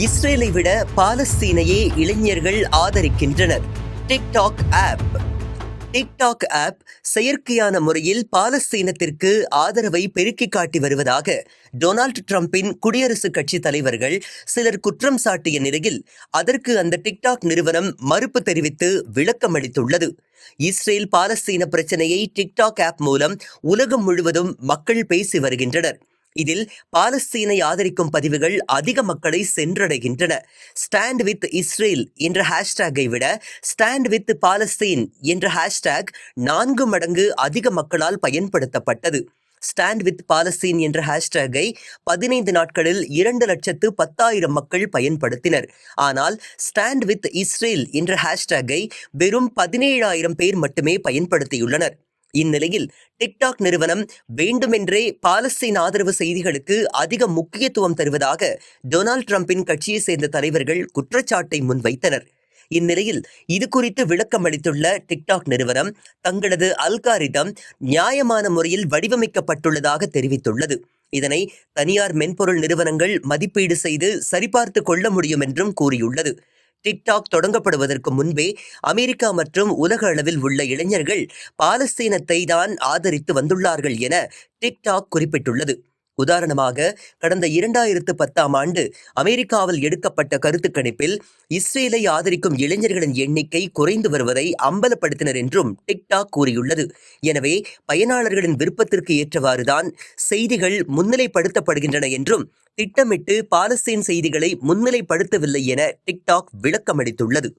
இஸ்ரேலை விட பாலஸ்தீனையே இளைஞர்கள் ஆதரிக்கின்றனர். டிக்டாக் ஆப் டிக்டாக் ஆப் செயற்கையான முறையில் பாலஸ்தீனத்திற்கு ஆதரவை பெருக்கிக் காட்டி வருவதாக டொனால்ட் ட்ரம்பின் குடியரசுக் கட்சி தலைவர்கள் சிலர் குற்றம் சாட்டிய நிலையில் அதற்கு அந்த டிக்டாக் நிறுவனம் மறுப்பு தெரிவித்து விளக்கம் அளித்துள்ளது. இஸ்ரேல் பாலஸ்தீன பிரச்சனையை டிக்டாக் ஆப் மூலம் உலகம் முழுவதும் மக்கள் பேசி வருகின்றனர். இதில் பாலஸ்தீனை ஆதரிக்கும் பதிவுகள் அதிக மக்களை சென்றடைகின்றன. ஸ்டாண்ட் வித் இஸ்ரேல் என்ற ஹேஷ்டேக்கை விட ஸ்டாண்ட் வித் பாலஸ்தீன் என்ற ஹேஷ்டேக் நான்கு மடங்கு அதிக மக்களால் பயன்படுத்தப்பட்டது. ஸ்டாண்ட் வித் பாலஸ்தீன் என்ற ஹேஷ்டேக்கை பதினைந்து நாட்களில் இரண்டு லட்சத்து பத்தாயிரம் மக்கள் பயன்படுத்தினர். ஆனால் ஸ்டாண்ட் வித் இஸ்ரேல் என்ற ஹேஷ்டேக்கை வெறும் பதினேழாயிரம் பேர் மட்டுமே பயன்படுத்தியுள்ளனர். இந்நிலையில் டிக்டாக் நிறுவனம் வேண்டுமென்றே பாலஸ்தீன் ஆதரவு செய்திகளுக்கு அதிக முக்கியத்துவம் தருவதாக டொனால்ட் ட்ரம்பின் கட்சியை சேர்ந்த தலைவர்கள் குற்றச்சாட்டை முன்வைத்தனர். இந்நிலையில் இது குறித்து விளக்கம் அளித்துள்ள டிக்டாக் நிறுவனம் தங்களது அல்காரிதம் நியாயமான முறையில் வடிவமைக்கப்பட்டுள்ளதாக தெரிவித்துள்ளது. இதனை தனியார் மென்பொருள் நிறுவனங்கள் மதிப்பீடு செய்து சரிபார்த்து கொள்ள முடியும் என்றும் கூறியுள்ளது. டிக்டாக் தொடங்கப்படுவதற்கு முன்பே அமெரிக்கா மற்றும் உலக அளவில் உள்ள இளைஞர்கள் பாலஸ்தீனத்தை தான் ஆதரித்து வந்துள்ளார்கள் என டிக்டாக் குறிப்பிட்டுள்ளது. உதாரணமாக கடந்த இரண்டாயிரத்து பத்தாம் ஆண்டு அமெரிக்காவில் எடுக்கப்பட்ட கருத்து கணிப்பில் இஸ்ரேலை ஆதரிக்கும் இளைஞர்களின் எண்ணிக்கை குறைந்து வருவதை அம்பலப்படுத்தினர் என்றும் டிக்டாக் கூறியுள்ளது. எனவே பயனாளர்களின் விருப்பத்திற்கு ஏற்றவாறுதான் செய்திகள் முன்னிலைப்படுத்தப்படுகின்றன என்றும் திட்டமிட்டு பாலஸ்தீன் செய்திகளை முன்னிலைப்படுத்தவில்லை என டிக்டாக் விளக்கமளித்துள்ளது.